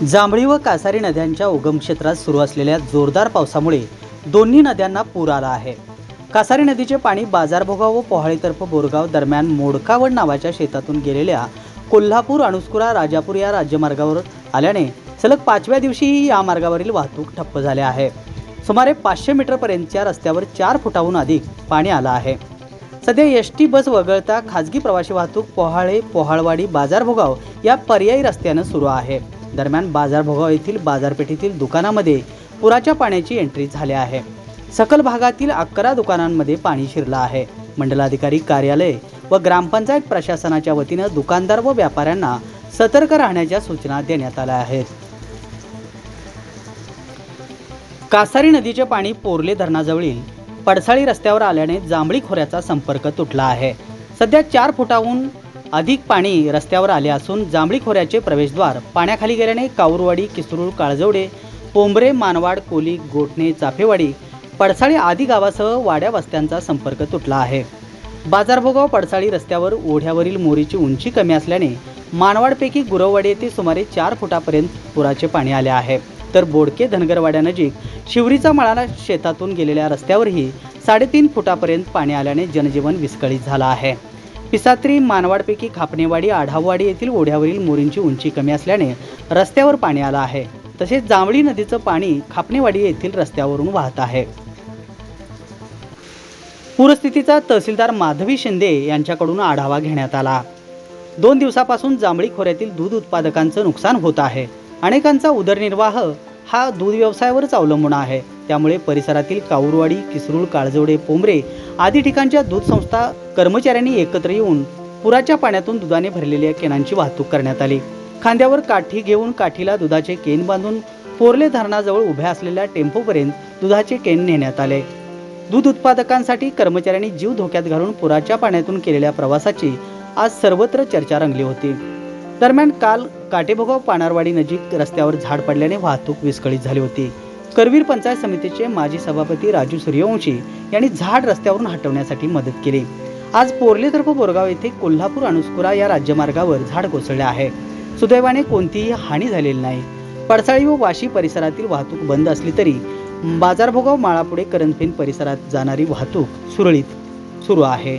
जांभळी व कासारी नद्यांच्या उगम क्षेत्रात सुरू असलेल्या जोरदार पावसामुळे दोन्ही नद्यांना पूर आला आहे. कासारी नदीचे पाणी बाजारभोगाव व पोहाळीतर्फ बोरगाव दरम्यान मोडकावड नावाच्या शेतातून गेलेल्या कोल्हापूर अणुस्कुरा राजापूर या राज्यमार्गावर आल्याने सलग पाचव्या दिवशीही या मार्गावरील वाहतूक ठप्प झाली आहे. सुमारे पाचशे मीटरपर्यंतच्या रस्त्यावर चार फुटाहून अधिक पाणी आलं आहे. सध्या एस टी बस वगळता खाजगी प्रवासी वाहतूक पोहाळे पोहाळवाडी बाजारभोगाव या पर्यायी रस्त्यानं सुरू आहे. दरम्यान बाजारभोगाव येथील बाजारपेठेतील दुकानामध्ये पुराच्या पाण्याची एंट्री झाली आहे. सकल भागातील अकरा दुकानांमध्ये पाणी शिरलं आहे. मंडलाधिकारी कार्यालय व ग्रामपंचायत प्रशासनाच्या वतीनं दुकानदार व व्यापाऱ्यांना सतर्क राहण्याच्या सूचना देण्यात आल्या आहेत. कासारी नदीचे पाणी पोरले धरणाजवळील पडसाळी रस्त्यावर आल्याने जांभळी खोऱ्याचा संपर्क तुटला आहे. सध्या चार फुटाहून अधिक पाणी रस्त्यावर आले असून जांभळी खोऱ्याचे प्रवेशद्वार पाण्याखाली गेल्याने काऊरवाडी किसरूळ काळजवडे पोंबरे मानवाड कोली गोठणे चाफेवाडी पडसाळी आदी गावासह वाड्या वस्त्यांचा संपर्क तुटला आहे. बाजारभोगाव पडसाळी रस्त्यावर ओढ्यावरील मोरीची उंची कमी असल्याने मानवाडपैकी गुरववाडी येथे सुमारे चार फुटापर्यंत पुराचे पाणी आले आहे. तर बोडके धनगरवाड्यानजीक शिवरीचा मळाला शेतातून गेलेल्या रस्त्यावरही साडेतीन फुटापर्यंत पाणी आल्याने जनजीवन विस्कळीत झालं आहे. पिसात्री मानवाडपैकी खापणेवाडी आढाववाडी येथील ओढ्यावरील मोरींची उंची कमी असल्याने रस्त्यावर पाणी आलं आहे. तसेच जांभळी नदीचं पाणी खापणेवाडी येथील रस्त्यावरून वाहत आहे. पूरस्थितीचा तहसीलदार माधवी शिंदे यांच्याकडून आढावा घेण्यात आला. दोन दिवसापासून जांभळी खोऱ्यातील दूध उत्पादकांचं नुकसान होत आहे. अनेकांचा उदरनिर्वाह हा दूध व्यवसायावरच अवलंबून आहे. त्यामुळे परिसरातील काऊरवाडी किसरूळ काळजवडे पोंबरे आदी ठिकाणच्या दूध संस्था कर्मचाऱ्यांनी एकत्र येऊन पुराच्या पाण्यातून दुधाने भरलेल्या केनांची वाहतूक करण्यात आली. खांद्यावर काठी घेऊन काठीला दुधाचे केन बांधून पोरले धरणाजवळ उभ्या असलेल्या टेम्पोपर्यंत दुधाचे केन नेण्यात आले. दूध उत्पादकांसाठी कर्मचाऱ्यांनी जीव धोक्यात घालून पुराच्या पाण्यातून केलेल्या प्रवासाची आज सर्वत्र चर्चा रंगली होती. दरम्यान काल काटेभोगाव पानारवाडी नजीक रस्त्यावर झाड पडल्याने वाहतूक विस्कळीत झाली होती. करवीर पंचायत समितीचे माजी सभापती राजू सूर्यवंशी यांनी झाड रस्त्यावरून हटवण्यासाठी मदत केली. आज पोर्लेतर्फ बोरगाव येथे कोल्हापूर अणुस्कुरा या राज्यमार्गावर झाड कोसळले आहे. सुदैवाने कोणतीही हानी झालेली नाही. पडसाळी व वाशी परिसरातील वाहतूक बंद असली तरी बाजारभोगाव माळापुढे करंजफेन परिसरात जाणारी वाहतूक सुरळीत सुरू आहे.